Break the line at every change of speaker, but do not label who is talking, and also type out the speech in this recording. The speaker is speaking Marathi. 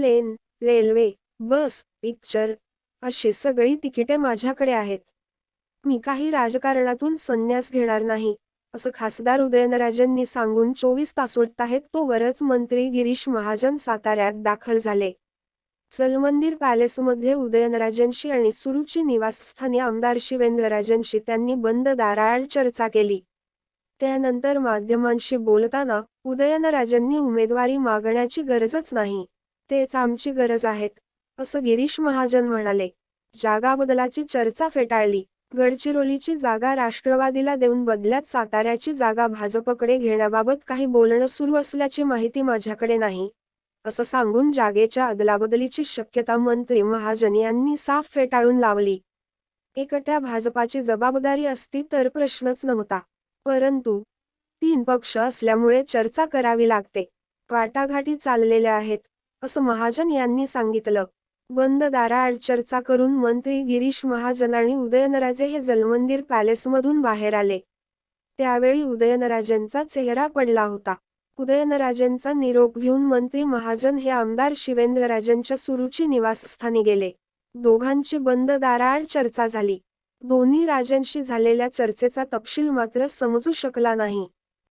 प्लेन रेल्वे बस पिक्चर अशी सगळी तिकिटे माझ्याकडे आहेत. मी काही राजकारणातून संन्यास घेणार नाही असं खासदार उदयनराजेंनी सांगून चोवीस तास आहेत तोवरच मंत्री गिरीश महाजन साताऱ्यात दाखल झाले. चलमंदिर पॅलेसमध्ये उदयनराजेंशी आणि सुरुची निवासस्थानी आमदार शिवेंद्रराजेंशी त्यांनी बंद दाराआड चर्चा केली. त्यानंतर माध्यमांशी बोलताना उदयनराजेंनी उमेदवारी मागण्याची गरजच नाही. तेच आमची गरज आहेत असं गिरीश महाजन म्हणाले. जागा बदलाची चर्चा फेटाळली. गडचिरोलीची जागा राष्ट्रवादीला देऊन बदल्यात साताऱ्याची जागा भाजपकडे घेण्याबाबत काही बोलणं सुरू असल्याची माहिती माझ्याकडे नाही असं सांगून जागेच्या अदलाबदलीची शक्यता मंत्री महाजन यांनी साफ फेटाळून लावली. एकट्या भाजपाची जबाबदारी असती तर प्रश्नच नव्हता परंतु तीन पक्ष असल्यामुळे चर्चा करावी लागते. वाटाघाटी चाललेल्या आहेत असं महाजन यांनी सांगितलं. बंद दाराआड चर्चा करून मंत्री गिरीश महाजन आणि उदयनराजे हे जलमंदिर पॅलेसमधून बाहेर आले. त्यावेळी उदयनराजेंचा चेहरा पडला होता. उदयनराजेंचा निरोप घेऊन मंत्री महाजन हे आमदार शिवेंद्रराजेंच्या सुरुची निवासस्थानी गेले. दोघांची बंद दाराआड चर्चा झाली. दोन्ही राजांशी झालेल्या चर्चेचा तपशील मात्र समजू शकला नाही.